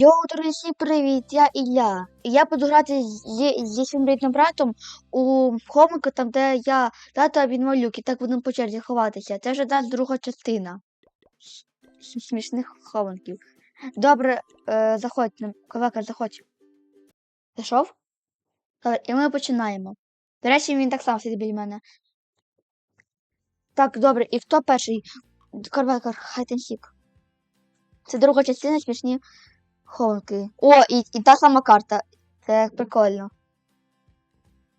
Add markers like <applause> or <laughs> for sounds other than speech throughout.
Йоу, друзі, привіт! Я Ілля. Я буду грати зі, своїм рідним братом у хомику, там, де я тато, він і так будемо по черзі ховатися. Це вже нас друга частина. Смішних хованків. Добре, е, заходь, Ковака, заходь. Зайшов? І ми починаємо. До речі, він так само сидить біля мене. Так, добре, і хто перший? Карвекар, хайтенсік. Це друга частина, смішні хованки. О, і, і та сама карта. Це прикольно.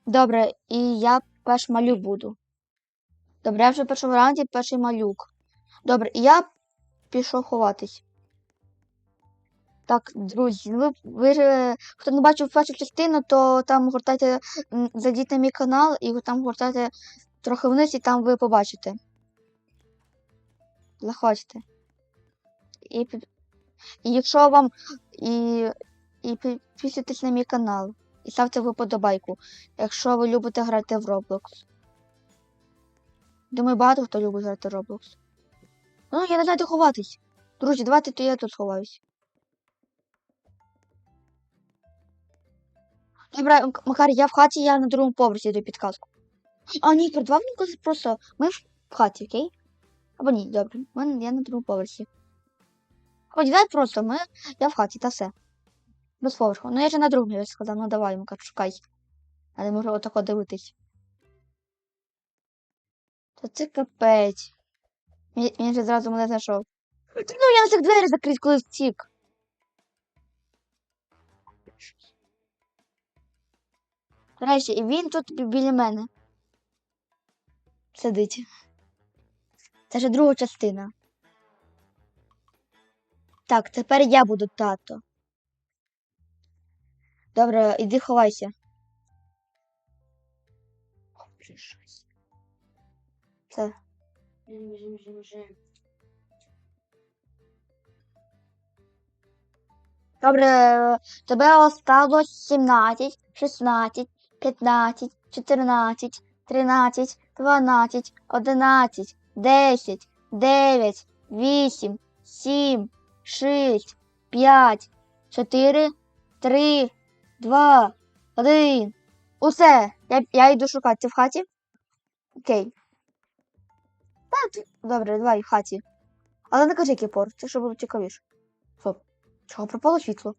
Добре, і я перш малюк буду. Добре, я вже в першому раунді перший малюк. Добре, і я пішов ховатись. Так, друзі, ви, ви ж, хто не бачив першу частину, то там гортайте, зайдіть на мій канал і там гортайте трохи вниз, і там ви побачите. Заходьте. І, під- і якщо вам і, і підписуйтесь на мій канал. І ставте вподобайку, якщо ви любите грати в Roblox. Думаю, багато хто любить грати в Roblox. Ну, я не знаю, де ховатись. Друзі, давайте то я тут сховаюсь. Добре, Макар, я в хаті, я на другому поверсі до підказку. А, ні, передавав мені просто. Ми в хаті, окей? Або ні, добре. Я на другому поверсі. Хоч просто, ми, я в хаті, та все. Без поверху. Ну я же на другому я сказав, ну давай, Макар, шукай. А не можу отако дивитись. Та це капець. Він, він же зразу мене знайшов. Ну, я не цих двері закрить, коли втік. До речі, і він тут біля мене. Сидить. Це вже друга частина. Так, тепер я буду тато. Добре, іди ховайся. Все. Добре, тебе осталось 17, 16, 15, 14, 13, 12, 11, 10, 9, 8, 7, 6, 5, 4, 3, 2, 1. Усе, я, я йду шукати. Ти в хаті? Окей. Та, ти- Добре, давай в хаті. Але не кажи кіпор, це щоб було цікавіше. Стоп. Чого пропало світло?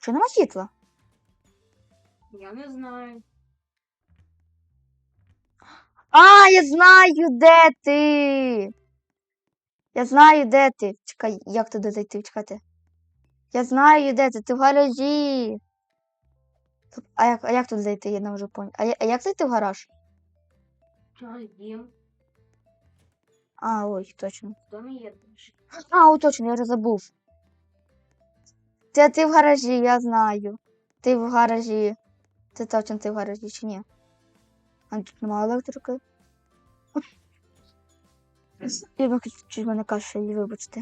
Чи нема світла? Я не знаю. А, я знаю, де ти. Я знаю, де ти. Чекай, як туди зайти? Чекайте. Я знаю, де ти. Ти в гаражі. А як, а як туди зайти? Я не можу поняти. А, а як зайти в гараж? А. А, ой, точно. В домі є дуже. А, о, точно, я вже забув. Це ти в гаражі, я знаю. Ти в гаражі. Це точно ти в гаражі чи ні? А тут немає електрики. Я виключу мене кашель, вибачте.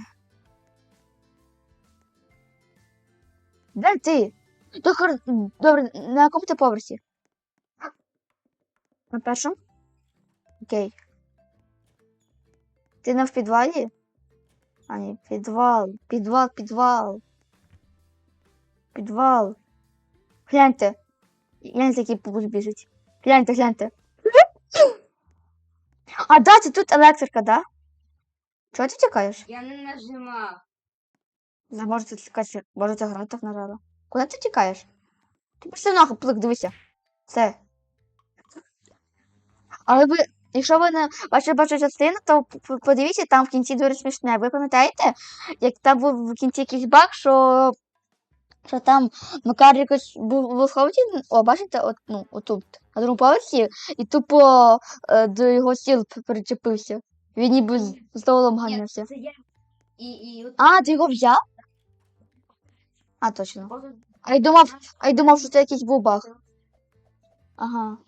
Де ти? То хор... Добре, на якому ти поверсі? На першому? Окей. Ти не в підвалі? А, ні, підвал, підвал, підвал. Підвал. Гляньте. Гляньте, який біжить. Гляньте, гляньте. А, да, це тут електрика, да? Чого ти тікаєш? Я не нажимав. Не може ти тікати, може ти гра так нажала. Куди ти тікаєш? Ти пішли нахуй, плик, дивися. Все. Але ви, якщо ви не бачили першу частину, то подивіться, там в кінці дуже смішне. Ви пам'ятаєте, як там був в кінці якийсь баг, що, що там Макар якось був в сховці, о, бачите, от, ну, отут, на другому поверсі, і тупо е, до його стіл п- причепився. Він ніби з, з долом ганявся. Це я. І, і от А, ти його взяв? А, точно. А я думав, а я думав, що це якийсь був баг. Ага,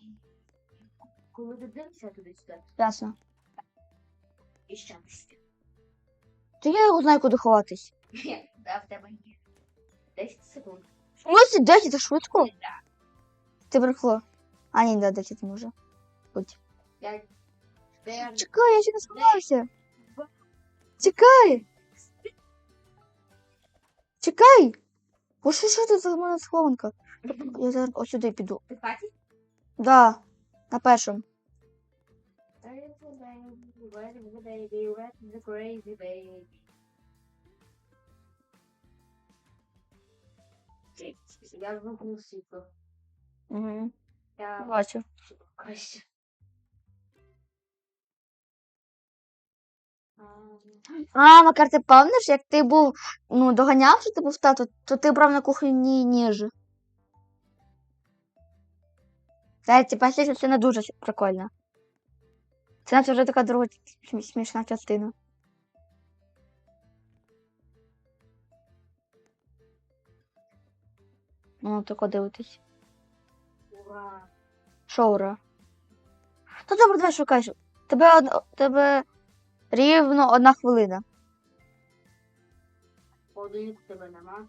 коли дивився туди сюди, ясно. і ще щось. То я його знаю, куди ховатись. Да, в тебе є. 10 секунд. Ось 10, це швидко. Да. Ти брехло. А, ні, да, 10 може. Будь. П'ять. Чотири. Чекай, я ще не сховався. Чекай! Чекай! Бо що, що це за мене схованка? Я зараз ось сюди піду. Ти в хаті? Да, на першому. Я вимкнув світло. Угу. Я Бачу. краще. А, Макар, ти пам'ятаєш, як ти був, ну, доганяв, що ти був тато, то ти брав на кухні ніж. Це, типа, ця частина дуже прикольна. Це наче вже така друга смі- смішна частина. Ну, тако дивитись. Ура! Шоура. Та добре, давай шукай. Тебе, од... тебе рівно одна хвилина. Холодильник тебе нема.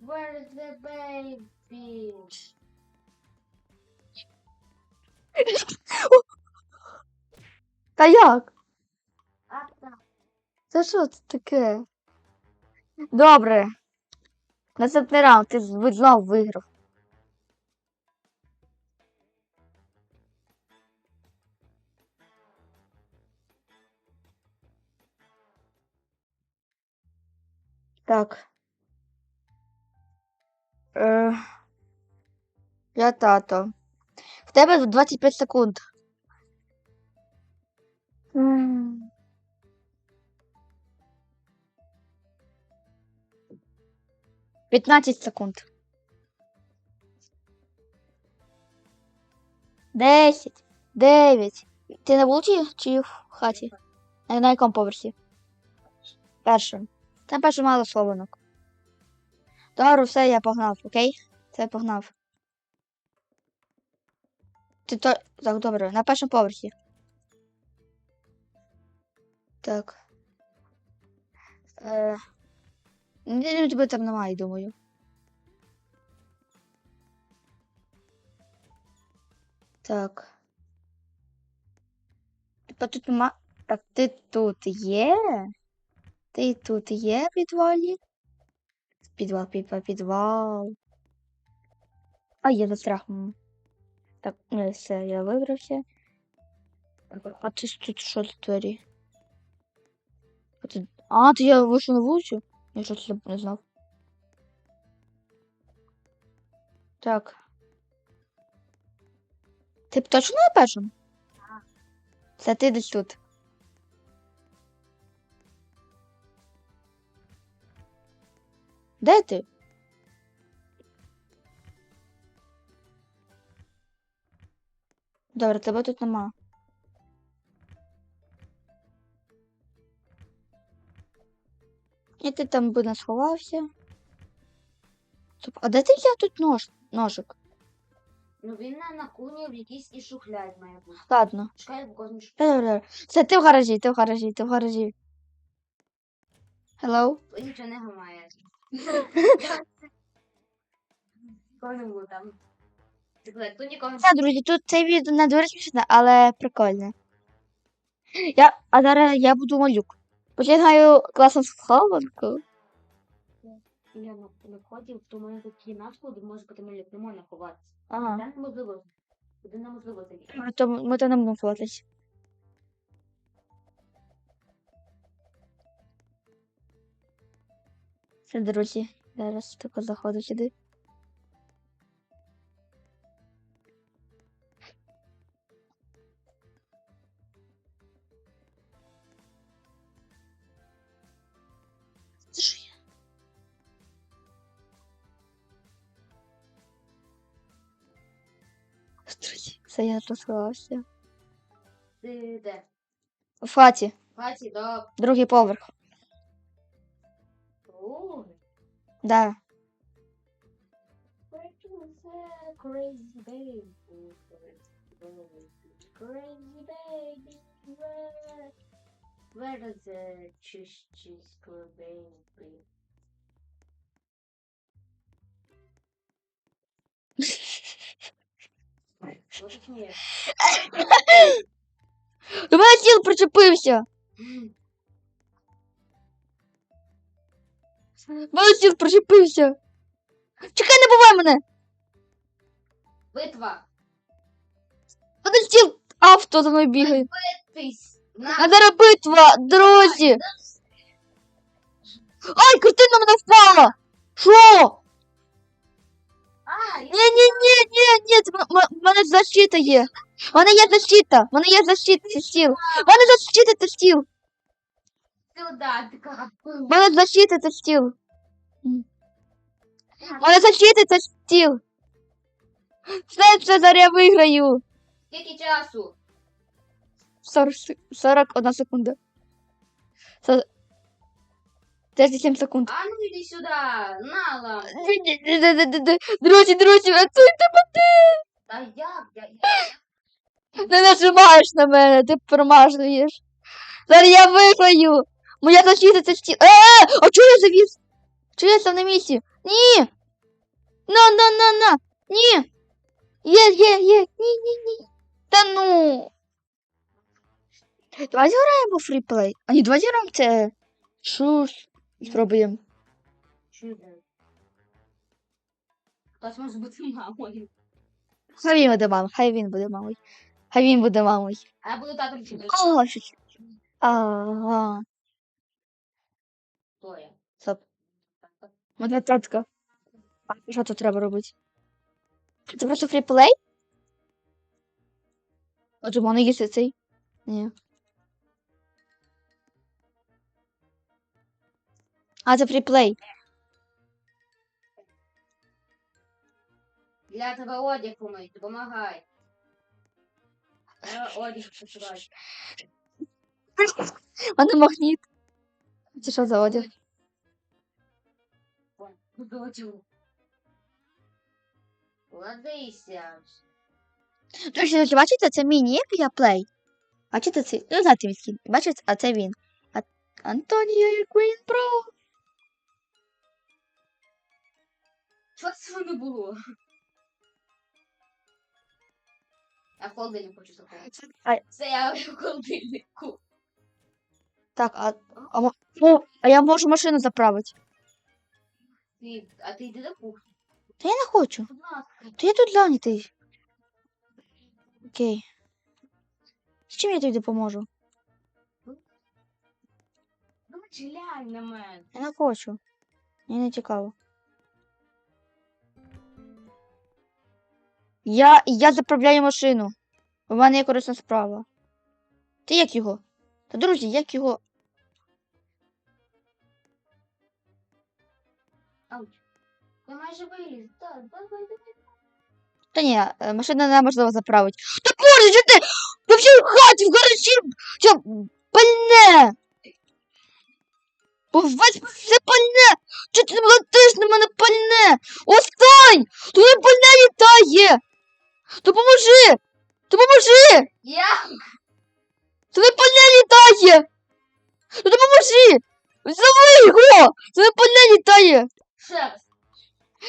Where's the baby? Та як? Це що це таке? Добре. Наступний раунд, ти знов виграв. Так. Е, я тато. В тебе 25 секунд. М. П'ятнадцять секунд. Десять. Дев'ять. Ти на вулиці чи в хаті? На, якому поверсі? Першим. Там перше мало схованок. Добре, все, я погнав, окей? Це я погнав. Ти то. Так, добре, на першому поверсі. Так. Е... Ну, тебе там немає, думаю. Так. Типа тут нема. Так, ти тут є? Ти тут є в підвалі? Підвал, підвал, підвал. А, я застряг. м. Так, ну все, я вибрався. А ти тут що за двері? А, то я вийшов на вулицю? Я щось не- знав. Так. Ти точно на першому? Це ти десь тут. Де ти? Добре, тебе тут нема. І ти там би не сховався. Стоп, а де ти взяв тут нож, ножик? Ну він на, куні в якійсь і шухляді має бути. Ладно. Шухляді. Добре, добре. Все, ти в гаражі, ти в гаражі, ти в гаражі. Hello? Нічого не гамає. Нікого <laughs> там. Тут нікого не Так, друзі, тут це відео не дуже смішне, але прикольне. Я, а зараз я буду малюк. Починаю класну схованку. Я на, на вході в ту маленьку кімнатку, де може бути малюк, не можна ховатися. Ага. Там неможливо. Туди неможливо зайти. Ми то, ми то не будемо ховатись. Все, друзі, зараз тако заходжу сюди. Я тут сховався. Ти де? У хаті, В хаті до другий поверх. другий. Да. Where to the crazy baby? Crazy baby, where? Where does the choose choose baby? До мене стіл причепився. Мене стіл причепився. Чекай, не бувай мене. Битва. Мене стіл авто за мною бігає. Тись. А зараз битва, друзі. Ай, картина мене впала. Що? Ні, ні, ні, ні, ні, це м- м- в мене защита є. В мене є защита. В мене є защита, це стіл. В мене защита, це стіл. сюда. В мене защита, це стіл. В мене защита, це стіл. Все, це зараз я виграю. Скільки часу? 40, 41 секунда. Со- 37 секунд. А ну іди сюди. Нала. Друзі, друзі, рятуйте мене! Та як? Я, я... Не <gasps> нажимаєш на мене, ти промажуєш. Зараз я виграю. Моя защита це стіл. Е, е, а чого я завіс? Чого я став на місці? Ні. На, на, на, на. Ні. Є, є, є. Ні, ні, ні. Та ну. Давай зіграємо фріплей. А ні, давай зіграємо це. Шуш. Спробуємо. Хтось може бути мамою. Хай він буде мамою, хай він буде мамою. Хай він буде мамою. А я буду татом чи О, що це? Ага. Хто я? Стоп. Моя татка. А що тут треба робити? Це просто фріплей? Отже, в мене є цей. Ні. А, це фріплей. Для тебе одяг помить, допомагай. Треба одяг. У мене магніт. Це що за одяг? Ладися. До речі, бачите, це міні, як я плей. Бачите, це. Ну, знаєте, відкін. Бачите, а це він. А... Антоніо Квін Про. Що це не було? Я в холодильник хочу заходити. А- Це я в холодильнику. Так, а, а, мо- о, а я можу машину заправити. Ти, а ти йди до кухні. Та я не хочу. Будь ласка. Я тут зайнятий. Окей. З чим я тобі допоможу? Ну, глянь на мене. Я не хочу. Мені не цікаво. Я, я заправляю машину. У мене є корисна справа. Ти як його? Та друзі, як його? Ауч. Я майже виліз. Так, давай, давай. Та ні, е, машина неможливо заправити. Та боже, що ти? Ти в хаті, в гаражі, що пальне! Весь все пальне! Чи ти летиш на мене пальне? Остань! Допоможи! Допоможи! Я? Туди пальне літає! Ну допоможи! Зови його! Пальне літає! Ще раз.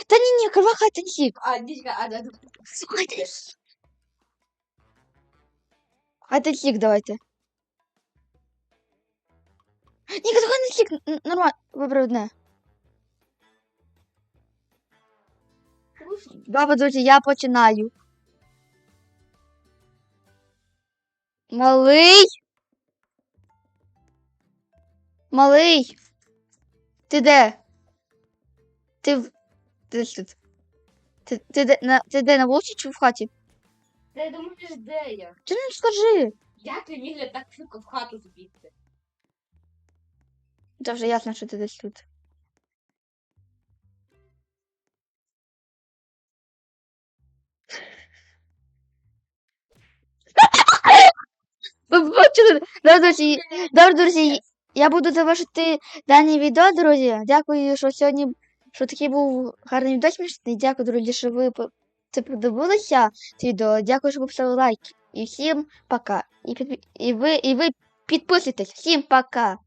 Та ні, ні, карва хай сік. А, дідька, а, да. Слухайте. Хай сік давайте. Ні, хай не сік, н- нормально, вибери одне. Добре, друзі, я починаю. Малий. Малий. Ти де? Ти в. Ти. Ти, ти, де, на, ти де на вулиці чи в хаті? Ти думаєш, де я? Ти не скажи. Як ти міг так швидко в хату збігти? Це вже ясно, що ти десь тут. Ви бачили? Добре, друзі, добре, друзі, я буду завершити дані відео, друзі. Дякую, що сьогодні, що такий був гарний відео смішний. Дякую, друзі, що ви це подивилися це відео. Дякую, що ви поставили лайк. І всім пока. І, підпи- і ви, і ви підписуйтесь. Всім пока.